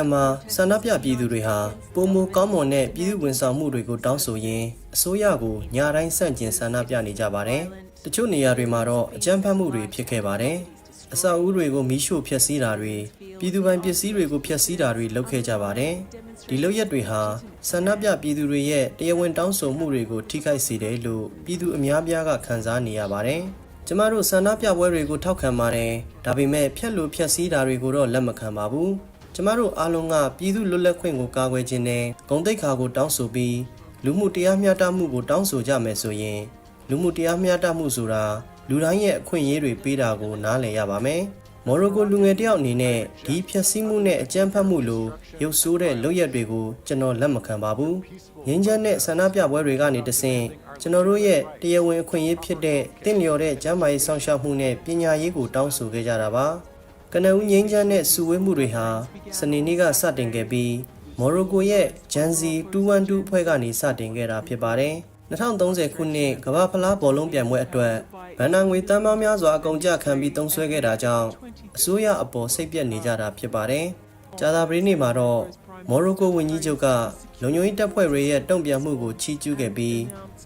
နိုင်ငံမှာဆန္ဒပြပြည်သူတွေဟာပုံမကောင်းမွန်တဲ့ပြည်သူဝန်ဆောင်မှုတွေကိုတောင်းဆိုရင်းအစိုးရကိုညတိုင်းဆန့်ကျင်ဆန္ဒပြနေကြပါတယ်။တချို့နေရာတွေမှာတော့အကြမ်းဖက်မှုတွေဖြစ်ခဲ့ပါတယ်။အဆောက်အဦတွေကိုမီးရှို့ဖျက်ဆီးတာတွေပြည်သူပိုင်ပစ္စည်းတွေကိုဖျက်ဆီးတာတွေလုပ်ခဲ့ကြပါတယ်။ဒီလုပ်ရက်တွေဟာဆန္ဒပြပြည်သူတွေရဲ့တရားဝင်တောင်းဆိုမှုတွေကိုထိခိုက်စေတယ်လို့ပြည်သူအများပြားကခံစားနေရပါတယ်။ကျမတို့ဆန္ဒပြပွဲတွေကိုထောက်ခံပါတယ်။ဒါပေမဲ့ဖြက်လို့ဖြက်စီးတာတွေကိုတော့လက်မခံပါဘူး။ ကျမတို့အားလုံးကပြည်သူလွတ်လပ်ခွင့်ကိုကာကွယ်ခြင်းနဲ့ဂုဏ်သိက္ခာကိုတောင်းဆိုပြီးလူမှုတရားမျှတမှုကိုတောင်းဆိုကြမယ်ဆိုရင် လူမှုတရားမျှတမှုဆိုတာလူတိုင်းရဲ့အခွင့်အရေးတွေပေးတာကိုနားလည်ရပါမယ်။မော်ရိုကိုလူငယ်တယောက်အနေနဲ့ဒီဖြက်စီးမှုနဲ့အကြမ်းဖက်မှုလိုရုပ်ဆိုးတဲ့လုပ်ရက်တွေကိုကျွန်တော်လက်မခံပါဘူး။ငင်းချမ်းတဲ့ဆန္ဒပြပွဲတွေကနေတဆင့်ကျွန်တော်တို့ရဲ့တရားဝင်အခွင့်အရေးဖြစ်တဲ့တင့်လျော်တဲ့ကျန်းမာရေးစောင့်ရှောက်မှုနဲ့ပညာရေးကိုတောင်းဆိုခဲ့ကြတာပါ။ ကနဦးငင်းချမ်းတဲ့စုဝေးမှုတွေဟာစနေနေ့ကစတင်ခဲ့ပြီးမော်ရိုကိုရဲ့ဂျန်စီ212အဖွဲ့ကနေစတင်ခဲ့တာဖြစ်ပါတယ်။2030ခုနှစ်ကမ္ဘာဖလားဘောလုံးပြိုင်ပွဲအတွက်ဗန်နာငွေတန်းပေါင်းများစွာအကုန်ကြခံပြီးသုံးစွဲခဲ့တာကြောင့်အစိုးရအပေါ်စိတ်ပြက်နေကြတာဖြစ်ပါတယ်။ဂျာသာပရီနေ့မှာတော့မော်ရိုကိုဝန်ကြီးချုပ်ကလုံခြုံရေးတပ်ဖွဲ့တွေရဲ့တုံ့ပြန်မှုကိုချီးကျူးခဲ့ပြီး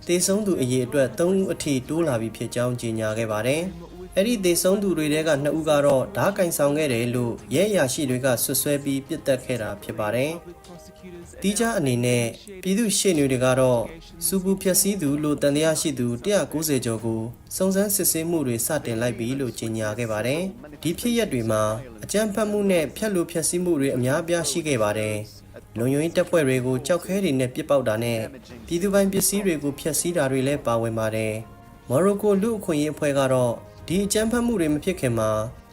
တေဆုံးသူအရေအတွက်3ဦးအထိတိုးလာပြီဖြစ်ကြောင်းကြေညာခဲ့ပါတယ်။ အဲ့ဒီတေဆုံးသူတွေထဲက2ဦးကတော့ဓားကင်ဆောင်ခဲ့တယ်လို့ရဲအရာရှိတွေကဆွဆွဲပြီးပြစ်တက်ခဲ့တာဖြစ်ပါတယ်။တီးခြားအနေနဲ့ပြည်သူရှေ့နေတွေကတော့စူပူဖြက်စီးသူလို့တန်တရားရှိသူ190ကျော်ကိုစုံစမ်းစစ်ဆေးမှုတွေစတင်လိုက်ပြီလို့ကြေညာခဲ့ပါတယ်။ဒီဖြစ်ရပ်တွေမှာအကြမ်းဖက်မှုနဲ့ဖျက်လူဖျက်ဆီးမှုတွေအများအပြားရှိခဲ့ပါတယ်။လုံခြုံရေးတပ်ဖွဲ့တွေကိုကြောက်ခဲတွေနဲ့ပစ်ပေါက်တာနဲ့ပြည်သူပိုင်ပစ္စည်းတွေကိုဖျက်ဆီးတာတွေလည်းပါဝင်ပါတယ်။မော်ရိုကိုလူအခွင့်အရေးအဖွဲ့ကတော့ ဒီအကြမ်းဖက်မှုတွေမဖြစ်ခင်မှာ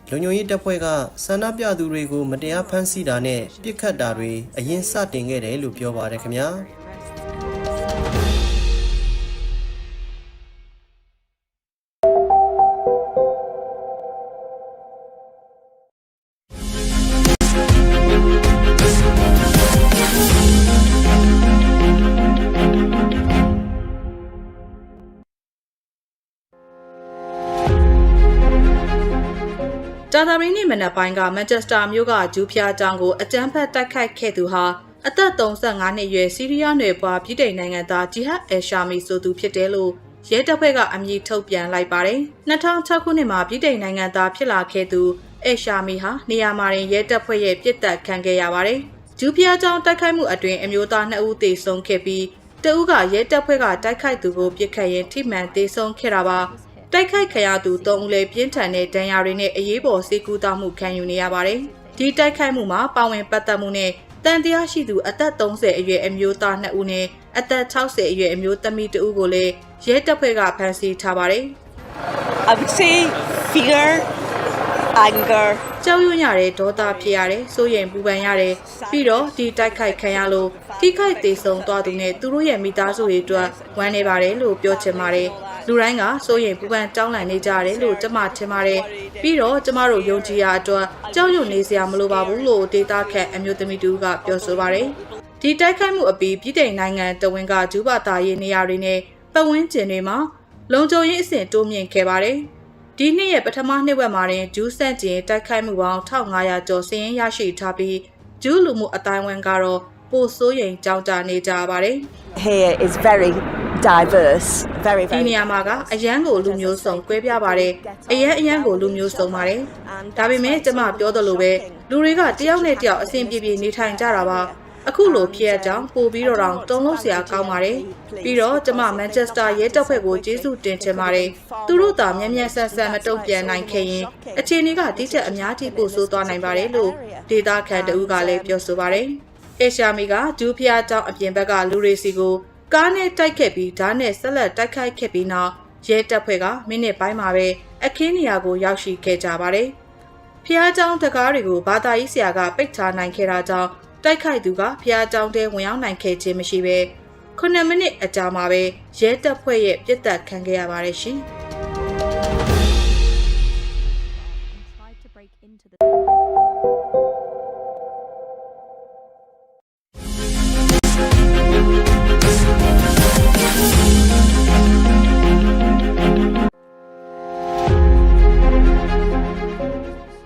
လုံခြုံရေးတပ်ဖွဲ့ကဆန္ဒပြသူတွေကို မတရားဖမ်းဆီးတာနဲ့ပြစ်ခတ်တာတွေအရင်စတင်ခဲ့တယ်လို့ပြောပါတယ်ခင်ဗျာ။ မနက်ပိုင်းကမန်ချက်စတာမြို့ကဂျူးဖျားကျောင်းကိုအကြမ်းဖက်တိုက်ခိုက်ခဲ့သူဟာအသက်35နှစ်အရွယ်စီးရီးယားနယ်ပွားပြည်ထိုင်နိုင်ငံသားဂျီဟတ်အယ်ရှာမီဆိုသူဖြစ်တယ်လို့ရဲတပ်ဖွဲ့ကအမည်ထုတ်ပြန်လိုက်ပါတယ်။2006ခုနှစ်မှာပြည်ထိုင်နိုင်ငံသားဖြစ်လာခဲ့သူအယ်ရှာမီဟာနေရာမှာရင်ရဲတပ်ဖွဲ့ရဲ့ပြစ်တက်ခံခဲ့ရပါတယ်။ဂျူးဖျားကျောင်းတိုက်ခိုက်မှုအတွင်းအမျိုးသား2ဦးသေဆုံးခဲ့ပြီးတဦးကရဲတပ်ဖွဲ့ကတိုက်ခိုက်သူကိုပြစ်ခတ်ရင်ထိမှန်သေဆုံးခဲ့တာပါ။ တိုက်ခိုက်ခံရသူ၃ဦးလည်းပြင်းထန်တဲ့ဒဏ်ရာတွေနဲ့အရေးပေါ်ဆေးကုသမှုခံယူနေရပါတယ်။ဒီတိုက်ခိုက်မှုမှာပါဝင်ပတ်သက်မှုနဲ့တန်တရားရှိသူအသက်30အရွယ်အမျိုးသား2ဦးနဲ့အသက်60အရွယ်အမျိုးသမီး2ဦးကိုလည်းရဲတပ်ဖွဲ့ကဖမ်းဆီးထားပါတယ် I would say fear, anger, ။ကြောက်ရွံ့ရတယ်ဒေါသဖြစ်ရတယ်စိုးရိမ်ပူပန်ရတယ်ပြီးတော့ဒီတိုက်ခိုက်ခံရလို့ထိခိုက်သေးဆုံးသွားသူနဲ့သူတို့ရဲ့မိသားစုတွေအတွက်ဝမ်းနေပါတယ်လို့ပြောချင်ပါတယ်။ လူတိုင်းကစိုးရိမ်ပူပန်တောင်းလန့်နေကြတယ်လို့ကျွန်မထင်ပါတယ်။ပြီးတော့ကျမတို့ယုံကြည်ရာအတွက်ကြောက်ရွံ့နေစရာမလိုပါဘူးလို့ဒေတာခန့်အမျိုးသမီးတူကပြောဆိုပါတယ်။ဒီတိုက်ခိုက်မှုအပြီးပြည်ထိုင်နိုင်ငံတဝင်းကဂျူးဘာသာရေးနေရာတွေနဲ့ပတ်ဝန်းကျင်တွေမှာလုံခြုံရေးအဆင့်တိုးမြင့်ခဲ့ပါတယ်။ဒီနှစ်ရဲ့ပထမနှစ်ဝက်မှာတင်ဂျူးဆန့်ကျင်တိုက်ခိုက်မှုပေါင်း1500ကျော်စည်ရင်းရရှိထားပြီးဂျူးလူမှုအတိုင်းအဝန်ကတော့ပိုစိုးရိမ်ကြောက်ကြနေကြပါတယ်။ here is very diverse, very, ဒီ very နေရာမှာကအရန်ကိုလူမျိုးစုံကွဲပြားပါတယ်အရန်အရန်ကိုလူမျိုးစုံပါတယ်ဒါပေမဲ့ကျမပြောသလိုပဲလူတွေကတယောက်နဲ့တယောက်အဆင်ပြေပြေနေထိုင်ကြတာပါအခုလိုဖြစ်ရကြောင်းပို့ပြီးတော့တောင်တုံးလုံးစရာကောင်းပါတယ်ပြီးတော့ကျမမန်ချက်စတာရဲတပ်ဖွဲ့ကိုကျေးဇူးတင်ချင်ပါတယ်သူတို့သာမျက်မျက်ဆက်ဆက်မတုံ့ပြန်နိုင်ခဲ့ရင်အခြေအနေကတိကျအများကြီးပိုဆိုးသွားနိုင်ပါတယ်လို့ဒေတာခန်တဦးကလည်းပြောဆိုပါတယ်အေရှာမီကဒူးဖျားကျောင်းအပြင်ဘက်ကလူတွေစီကို ကားနဲ့တိုက်ခဲ့ပြီးဓာတ်နဲ့ဆက်လက်တိုက်ခိုက်ခဲ့ပြီးနောက်ရဲတပ်ဖွဲ့ကမိနစ်ပိုင်းမှာပဲအခင်းနေရာကိုရောက်ရှိခဲ့ကြပါတယ်။ဖျားเจ้าတကားတွေကိုဘာသာရေးဆရာကပိတ်ထားနိုင်ခဲ့တာကြောင့်တိုက်ခိုက်သူကဖျားเจ้าတဲဝင်ရောက်နိုင်ခဲ့ခြင်းမရှိဘဲ9မိနစ်အကြာမှာပဲရဲတပ်ဖွဲ့ရဲ့ပြစ်ဒဏ်ခံခဲ့ရပါတယ်ရှင်။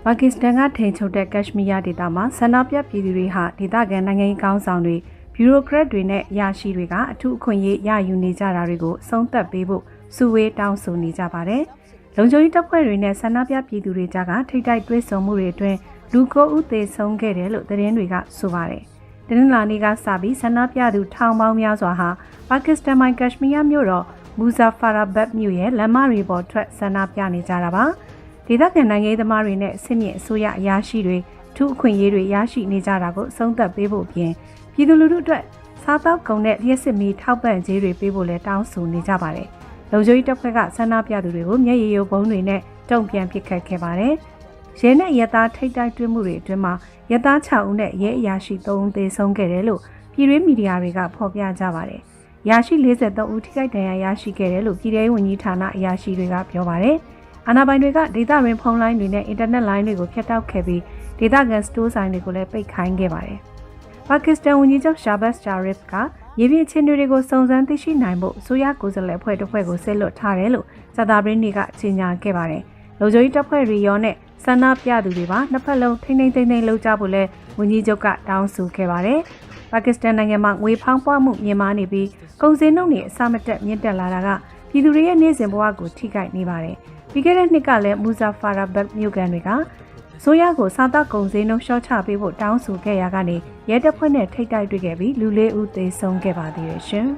ပါကစ္စတန်ကထိန်ချုပ်တဲ့ကက်ရှမီးယားဒေသမှာဆန္ဒပြပြည်သူတွေဟာဒေသခံနိုင်ငံရေးကောင်းဆောင်တွေဘီရိုကရက်တွေနဲ့အရာရှိတွေကအထူးအခွင့်အရေးရယူနေကြတာတွေကိုအဆုံးသတ်ပေးဖို့စုဝေးတောင်းဆိုနေကြပါတယ်။လုံခြုံရေးတပ်ဖွဲ့တွေနဲ့ဆန္ဒပြပြည်သူတွေကြားကထိတ်တိုက်တွဲဆုံမှုတွေအတွင်းလူကိုဦးသေးဆုံးခဲ့တယ်လို့သတင်းတွေကဆိုပါတယ်။တနင်္လာနေ့ကစပြီးဆန္ဒပြသူထောင်ပေါင်းများစွာဟာပါကစ္စတန်မိုင်ကက်ရှမီးယားမြို့တော်မူဇာဖာရာဘတ်မြို့ရဲ့လမ်းမတွေပေါ်ထွက်ဆန္ဒပြနေကြတာပါ။ ဒေသခံနိုင်ငံရေးသမားတွေနဲ့အစစ်မြင့်အစိုးရအရာရှိတွေထူးအခွင့်အရေးတွေရရှိနေကြတာကိုအဆုံးသတ်ပေးဖို့အပြင်ပြည်သူလူထုအတွက်စားတောက်ကုန်တဲ့လျှက်စစ်မီထောက်ပံ့ကြေးတွေပေးဖို့လည်းတောင်းဆိုနေကြပါတယ်။လုံခြုံရေးတပ်ဖွဲ့ကဆန္ဒပြသူတွေကိုမျက်ရည်ယိုဘုံတွေနဲ့တုံ့ပြန်ပစ်ခတ်ခဲ့ပါတယ်။ရဲနဲ့ရဲသားထိတ်တိုက်တွင်းမှုတွေအတွင်းမှာရဲသား6ဦးနဲ့ရဲအရာရှိ3ဦးသေဆုံးခဲ့တယ်လို့ပြည်တွင်းမီဒီယာတွေကဖော်ပြကြပါတယ်။ရာရှိ43ဦးထိခိုက်ဒဏ်ရာရရှိခဲ့တယ်လို့ပြည်ထောင်ဝန်ကြီးဌာနအရာရှိတွေကပြောပါတယ်။ အာဏာပိုင်တွေကဒေသရင်းဖုန်းလိုင်းတွေနဲ့အင်တာနက်လိုင်းတွေကိုဖျက်တောက်ခဲ့ပြီးဒေသခံစတိုးဆိုင်တွေကိုလည်းပိတ်ခိုင်းခဲ့ပါတယ်။ပါကစ္စတန်ဝန်ကြီးချုပ်ရှာဘတ်ဂျာရစ်ကရေပြင်ချင်းတွေကိုစုံစမ်းသိရှိနိုင်ဖို့ဆိုရကိုယ်စားလှယ်အဖွဲ့တစ်ဖွဲ့ကိုဆက်လွတ်ထားတယ်လို့ဇာတာပရင်းတွေကကြေညာခဲ့ပါတယ်။လုံခြုံရေးတပ်ဖွဲ့တွေရောနဲ့ဆန္ဒပြသူတွေပါနှစ်ဖက်လုံးထိမ့်ထိမ့်သိမ့်သိမ့်လှုပ်ကြဖို့လဲဝန်ကြီးချုပ်ကတောင်းဆိုခဲ့ပါတယ်။ပါကစ္စတန်နိုင်ငံမှာငွေဖောင်းပွားမှုမြင့်မားနေပြီးကုန်စည်နှုန်းတွေအဆမတက်မြင့်တက်လာတာကပြည်သူတွေရဲ့နေ့စဉ်ဘဝကိုထိခိုက်နေပါတယ်။ ပြီးခဲ့တဲ့နှစ်ကလည်းမူဇာဖာရာဘတ်မြို့ကန်တွေကဆိုရကိုစားတောက်ကုန်စည်နှုန်းရှော့ချပေးဖို့တောင်းဆိုခဲ့ရာကနေရဲတပ်ဖွဲ့နဲ့ထိတ်တိုက်တွေ့ခဲ့ပြီးလူလေးဦးသေဆုံးခဲ့ပါသေးတယ်ရှင်။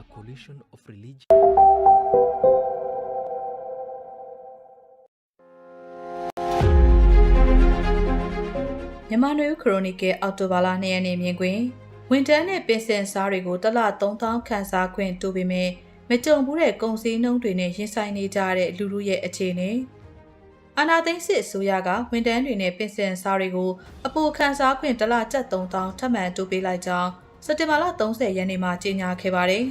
a coalition of religions. မြန်မာနွေဦးခရိုနီကယ်အောက်တိုဘာလ2ရက်နေ့မြင်ကွင်း ဝန်တန်းနဲ့ပင်စင်စားတွေကိုတစ်လ3000ခန်းစားခွင့်တိုးပေမဲ့မကြုံဘူးတဲ့ကုန်စည်နှုန်းတွေနဲ့ရင်ဆိုင်နေကြတဲ့လူလူရဲ့အခြေအနေအာနာသိန်းစစ်အစိုးရကဝန်တန်းတွေနဲ့ပင်စင်စားတွေကိုအပိုခန်းစားခွင့်တစ်လကျပ်3000ထပ်မံတိုးပေးလိုက်ကြောင်းစက်တင်ဘာလ30ရက်နေ့မှာကြေညာခဲ့ပါတယ်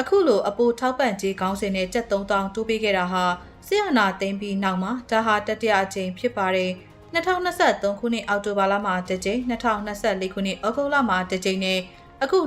အခုလိုအပိုထောက်ပံ့ကြေးကောင်းစင်နဲ့ကျပ်3000တိုးပေးခဲ့တာဟာဆီယနာသိန်းပြီးနောက်မှာဒါဟာတတိယအကြိမ်ဖြစ်ပါတယ် 2023ခုနှစ်အောက်တိုဘာလမှာတစ်ကြိမ်2024ခုနှစ်ဩဂုတ်လမှာတစ်ကြိမ်နဲ့အခု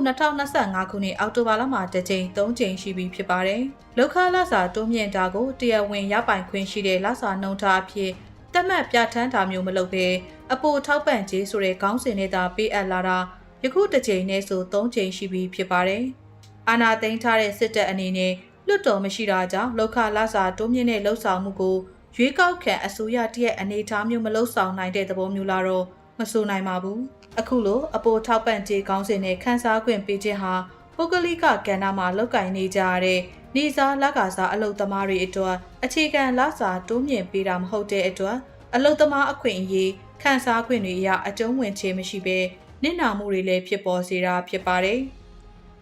2025ခုနှစ်အောက်တိုဘာလမှာတစ်ကြိမ်၃ကြိမ်ရှိပြီဖြစ်ပါတယ်။လောက်ခလစာတိုးမြင့်တာကိုတရားဝင်ရပိုင်ခွင့်ရှိတဲ့လစာနှုန်းထားအဖြစ်တတ်မှတ်ပြဋ္ဌာန်းတာမျိုးမလုပ်ဘဲအပိုထောက်ပံ့ခြင်းဆိုတဲ့ခေါင်းစဉ်နဲ့သာပေးအပ်လာတာယခုတစ်ကြိမ်နဲ့ဆို၃ကြိမ်ရှိပြီဖြစ်ပါတယ်။အာနာသိမ်းထားတဲ့စစ်တပ်အနေနဲ့လွတ်တော်မရှိတာကြောင့်လောက်ခလစာတိုးမြင့်တဲ့လှုပ်ဆောင်မှုကို ရွေးကောက်ခံအစိုးရတရက်အနေအထားမျိုးမလှုပ်ဆောင်နိုင်တဲ့သဘောမျိုးလာတော့မဆိုနိုင်ပါဘူးအခုလိုအပိုထောက်ပံ့ကြေးကောင်းစင်နဲ့ခန်းစားခွင့်ပေးခြင်းဟာပုဂ္ဂလိကကဏ္ဍမှာလောက်ကင်နေကြရတဲ့နေစားလကာစားအလုပ်သမားတွေအတွက်အခြေခံလစာတိုးမြင့်ပေးတာမဟုတ်တဲ့အတွက်အလုပ်သမားအခွင့်အရေးခန်းစားခွင့်တွေအရအကျုံးဝင်ခြင်းမရှိဘဲနစ်နာမှုတွေလည်းဖြစ်ပေါ်စေတာဖြစ်ပါတယ်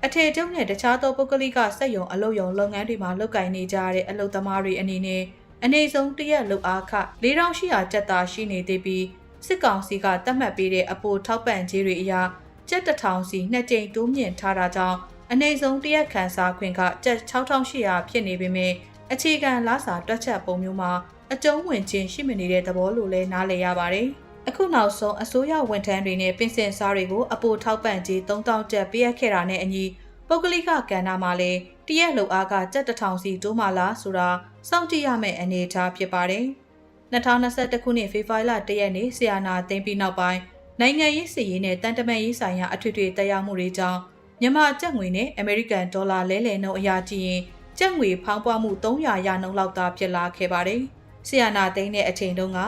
အထည်ချုပ်နဲ့တခြားသောပုဂ္ဂလိကစက်ရုံအလုပ်ရုံလုပ်ငန်းတွေမှာလုပ်ကိုင်နေကြတဲ့အလုပ်သမားတွေအနေနဲ့ အနေဆုံးတရက်လုပ်အားခ4800ကျပ်သာရှိနေသေးပြီးစစ်ကောင်စီကတတ်မှတ်ပေးတဲ့အပိုထောက်ပံ့ကြေးတွေအရာကျပ်1000စီနှစ်ကြိမ်တိုးမြင့်ထားတာကြောင့်အနေဆုံးတရက်ခန်းစားခွင့်ကကျပ်6800ဖြစ်နေပေမဲ့အခြေခံလစာတွက်ချက်ပုံမျိုးမှာအကျုံးဝင်ခြင်းရှိမနေတဲ့သဘောလို့လည်းနားလည်ရပါတယ်။အခုနောက်ဆုံးအစိုးရဝန်ထမ်းတွေနဲ့ပင်စင်စားတွေကိုအပိုထောက်ပံ့ကြေး3000ကျပ်ပေးအပ်ခဲ့တာနဲ့အညီပုဂ္ဂလိကကဏ္ဍမှာလည်းတရက်လုံအားကကျပ်1000စီတိုးမှလားဆိုတာ စောင့်ကြည့်ရမယ့်အနေအထားဖြစ်ပါတယ်။2021ခုနှစ်ဖေဖော်ဝါရီလ1ရက်နေ့ဆီယနာသိမ်းပြီးနောက်ပိုင်းနိုင်ငံရေးစီရေးနဲ့တန်တမန်ရေးဆိုင်ရာအထွေထွေတရားမှုတွေကြောင့်မြန်မာကျပ်ငွေနဲ့အမေရိကန်ဒေါ်လာလဲလှယ်နှုန်းအရာကြည့်ရင်ကျပ်ငွေဖောင်းပွားမှု300ရာနှုန်းလောက်သာဖြစ်လာခဲ့ပါတယ်။ဆီယနာသိမ်းတဲ့အချိန်တုန်းက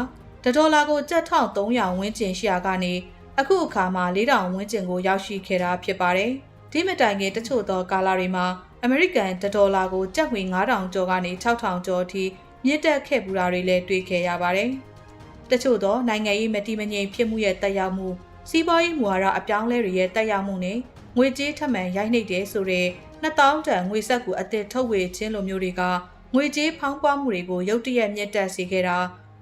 ဒေါ်လာကိုကျပ်1300ဝန်းကျင်ရှိရာကနေအခုအခါမှာ4000ဝန်းကျင်ကိုရောက်ရှိခဲ့တာဖြစ်ပါတယ်။ဒီမတိုင်ခင်တချို့သောကာလတွေမှာ အမေရိကန်ဒေါ်လာကိုကျပ်ငွေ9000ကျော်ကနေ6000ကျော်အထိမြင့်တက်ခဲ့ပူတာတွေလည်းတွေ့ခဲ့ရပါတယ်။တချို့သောနိုင်ငံရေးမတိမငြိမ်ဖြစ်မှုရဲ့တက်ရောက်မှုစီးပွားရေးမူဝါဒအပြောင်းလဲတွေရဲ့တက်ရောက်မှုနဲ့ငွေကြေးထပ်မံရိုက်နှိပ်တဲ့ဆိုတဲ့2000တန်ငွေဆက်ကူအသစ်ထုတ်ဝေခြင်းလိုမျိုးတွေကငွေကြေးဖောင်းပွားမှုတွေကိုရုတ်တရက်မြင့်တက်စေခဲ့တာ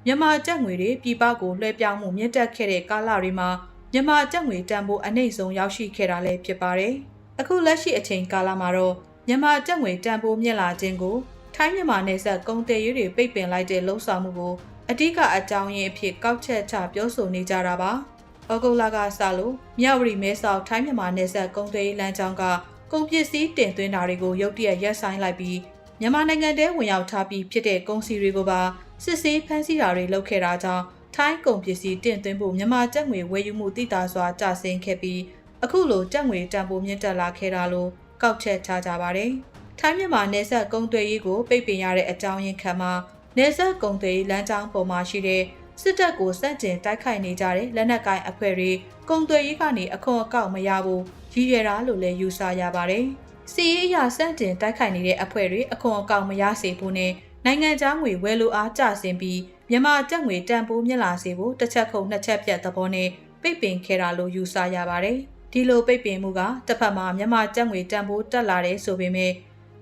မြန်မာကျပ်ငွေတွေပြည်ပကိုလွှဲပြောင်းမှုမြင့်တက်ခဲ့တဲ့ကာလတွေမှာမြန်မာကျပ်ငွေတန်ဖိုးအနှိမ့်ဆုံးရောက်ရှိခဲ့တာလည်းဖြစ်ပါတယ်။အခုလက်ရှိအချိန်ကာလမှာတော့ မြန်မာကျပ်ငွေတန်ဖိုးမြင့်လာခြင်းကိုထိုင်းမြန်မာနယ်စပ်ကုန်တယ်ရေးတွေပိတ်ပင်လိုက်တဲ့လှုံ့ဆော်မှုကိုအဓိကအကြောင်းရင်းအဖြစ်ကောက်ချက်ချပြောဆိုနေကြတာပါ။ဩဂုတ်လကစလို့မြဝတီမဲဆောက်ထိုင်းမြန်မာနယ်စပ်ကုန်တယ်ရေးလမ်းကြောင်းကကုန်ပစ္စည်းတင်သွင်းတာတွေကိုရုတ်တရက်ရပ်ဆိုင်းလိုက်ပြီးမြန်မာနိုင်ငံထဲဝင်ရောက်ထားပြီးဖြစ်တဲ့ကုန်စည်တွေကိုပါစစ်ဆေးဖမ်းဆီးတာတွေလုပ်ခဲ့တာကြောင့်ထိုင်းကုန်ပစ္စည်းတင်သွင်းဖို့မြန်မာကျပ်ငွေဝယ်ယူမှုတိတာစွာကျဆင်းခဲ့ပြီးအခုလိုကျပ်ငွေတန်ဖိုးမြင့်တက်လာခဲ့တာလို့ ကောက်ချက်ချကြပါတယ်။ထိုင်းမြန်မာနယ်စပ်ကုန်သွယ်ရေးကိုပိတ်ပင်ရတဲ့အကြောင်းရင်းခံမှာနယ်စပ်ကုန်သွယ်ရေးလမ်းကြောင်းပေါ်မှာရှိတဲ့စစ်တပ်ကိုစန့်ကျင်တိုက်ခိုက်နေကြတဲ့လက်နက်ကိုင်အဖွဲ့တွေကုန်သွယ်ရေးကနေအခွန်အကောက်မရဘူးရည်ရွယ်တာလို့လည်းယူဆရပါတယ်။စီးရေးအရာစန့်ကျင်တိုက်ခိုက်နေတဲ့အဖွဲ့တွေအခွန်အကောက်မရစေဖို့နဲ့နိုင်ငံခြားငွေဝယ်လိုအားကျဆင်းပြီးမြန်မာကျပ်ငွေတန်ဖိုးမြင့်လာစေဖို့တစ်ချက်ခုံနှစ်ချက်ပြတ်သဘောနဲ့ပိတ်ပင်ခဲ့တာလို့ယူဆရပါတယ်။ ဒီလိုပိတ်ပင်မှုကတစ်ဖက်မှာမြန်မာကျပ်ငွေတန်ဖိုးတက်လာတဲ့ဆိုပေမဲ့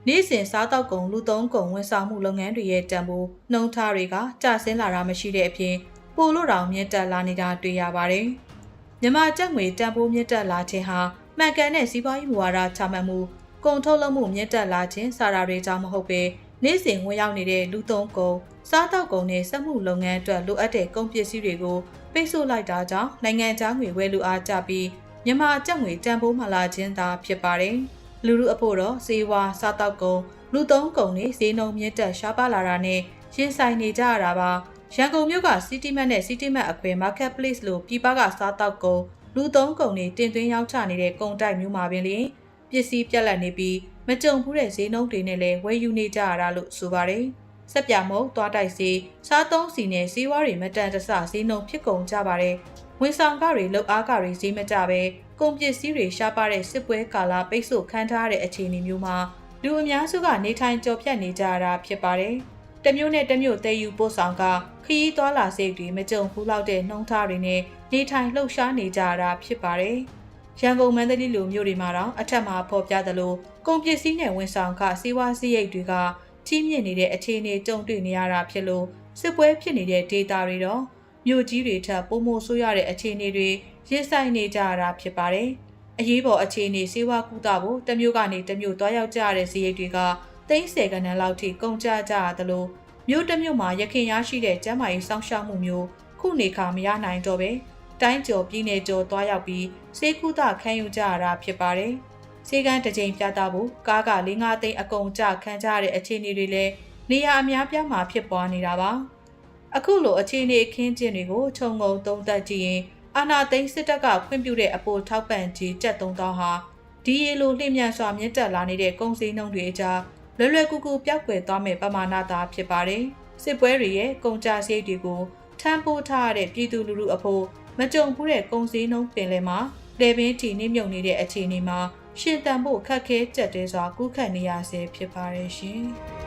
နေ့စဉ်စားတောက်ကုန်လူသုံးကုန်ဝန်ဆောင်မှုလုပ်ငန်းတွေရဲ့တန်ဖိုးနှုံထားတွေကကျဆင်းလာတာမရှိတဲ့အပြင်ပိုလို့တောင်မြင့်တက်လာနေတာတွေ့ရပါတယ်။မြန်မာကျပ်ငွေတန်ဖိုးမြင့်တက်လာခြင်းဟာမှန်ကန်တဲ့စီးပွားရေးမူဝါဒချမှတ်မှုကုန်ထုတ်လုပ်မှုမြင့်တက်လာခြင်းစာရာတွေကြောင့်မဟုတ်ပဲနေ့စဉ်ဝင်ရောက်နေတဲ့လူသုံးကုန်စားတောက်ကုန်နဲ့စက်မှုလုပ်ငန်းအတွက်လိုအပ်တဲ့ကုန်ပစ္စည်းတွေကိုပိတ်ဆို့လိုက်တာကြောင့်နိုင်ငံခြားငွေဝယ်လူအားကျပြီး မြန်မာကျပ်ငွေတန်ဖိုးမှလာခြင်းသာဖြစ်ပါတယ်။လူလူအဖို့တော့ဈေးဝါစားတောက်ကုန်လူသုံးကုန်နဲ့ဈေးနှုန်းမြင့်တက်ရှားပါလာတာနဲ့ရင်ဆိုင်နေကြရတာပါ။ရန်ကုန်မြို့က City Mart နဲ့ City Mart အခွဲ Marketplace လို့ပြည်ပကစားတောက်ကုန်လူသုံးကုန်တွေတင်သွင်းရောင်းချနေတဲ့ကုန်တိုက်မျိုးမှာပင်လျင်ပစ္စည်းပြက်လက်နေပြီးမကြုံဘူးတဲ့ဈေးနှုန်းတွေနဲ့လည်းဝယ်ယူနေကြရတာလို့ဆိုပါတယ်။စက်ပြမုံသွားတိုက်စီစားသုံးစီနဲ့ဈေးဝါးတွေမတန်တဆဈေးနှုန်းဖြစ်ကုန်ကြပါတယ်။ ဝန်ဆောင်ကတွေလောက်အားကတွေဈေးမကြပဲကုန်ပစ္စည်းတွေရှားပါတဲ့စစ်ပွဲကာလပိတ်ဆို့ခံထားရတဲ့အခြေအနေမျိုးမှာလူအများစုကနေထိုင်ကြော်ဖြတ်နေကြရတာဖြစ်ပါတယ်။တမျိုးနဲ့တမျိုးတည်ယူပို့ဆောင်ကခရီးသွားလာစိတ်တွေမကြုံဘူးလောက်တဲ့နှုံထားတွေနဲ့နေထိုင်လှုပ်ရှားနေကြရတာဖြစ်ပါတယ်။ရန်ကုန်မန္တလေးလိုမြို့တွေမှာတော့အထက်မှာဖော်ပြသလိုကုန်ပစ္စည်းနဲ့ဝန်ဆောင်ခစီးပွားစည်းရိတ်တွေကကြီးမြင့်နေတဲ့အခြေအနေကြုံတွေ့နေရတာဖြစ်လို့စစ်ပွဲဖြစ်နေတဲ့ဒေတာတွေတော့ မြို့ကြီးတွေထပ်ပုံမိုဆိုးရတဲ့အခြေအနေတွေရင်ဆိုင်နေကြရတာဖြစ်ပါတယ်။အရေးပေါ်အခြေအနေစေဝါကူတာဖို့တမျိုးကနေတမျိုးတွားရောက်ကြရတဲ့စည်းရိတ်တွေကသိန်းဆယ်ကဏ္ဍလောက်ထိကုန်ကြကြရတယ်လို့မြို့တစ်မြို့မှာရခင်ရရှိတဲ့ကျန်းမာရေးစောင့်ရှောက်မှုမျိုးခုနေခါမရနိုင်တော့ပဲတိုင်းကျော်ပြည်နယ်ကျော်တွားရောက်ပြီးစေကူတာခံယူကြရတာဖြစ်ပါတယ်။စေကန်းတစ်ချိန်ပြတာဖို့ကားက၄၅သိန်းအကုန်ကြခံကြရတဲ့အခြေအနေတွေလည်းနေရာအများပြားမှာဖြစ်ပွားနေတာပါ။ အခုလိုအခြေအနေအခင်းကျင်းတွေကိုခြုံငုံသုံးသပ်ကြည့်ရင်အာနာသိန်းစစ်တပ်ကခွင့်ပြုတဲ့အပိုထောက်ပံ့ကြီးကျပ်3000ဟာဒီရေလိုလှည့်မြန်စွာမြင့်တက်လာနေတဲ့ကုန်စည်နှုန်းတွေအကြားလွယ်လွယ်ကူကူပြောက်ကွယ်သွားမယ့်ပမာဏသာဖြစ်ပါတယ်။စစ်ပွဲတွေရဲ့ကုန်ကြစရိတ်တွေကိုထမ်းပိုးထားရတဲ့ပြည်သူလူထုအဖို့မကြုံဘူးတဲ့ကုန်စည်နှုန်းပင်လယ်မှာလေပင်ထီနှိမ့်မြုံနေတဲ့အခြေအနေမှာရှင်တန်ဖို့ခက်ခဲကြက်တဲစွာကူးခတ်နေရဆဲဖြစ်ပါရဲ့ရှင်။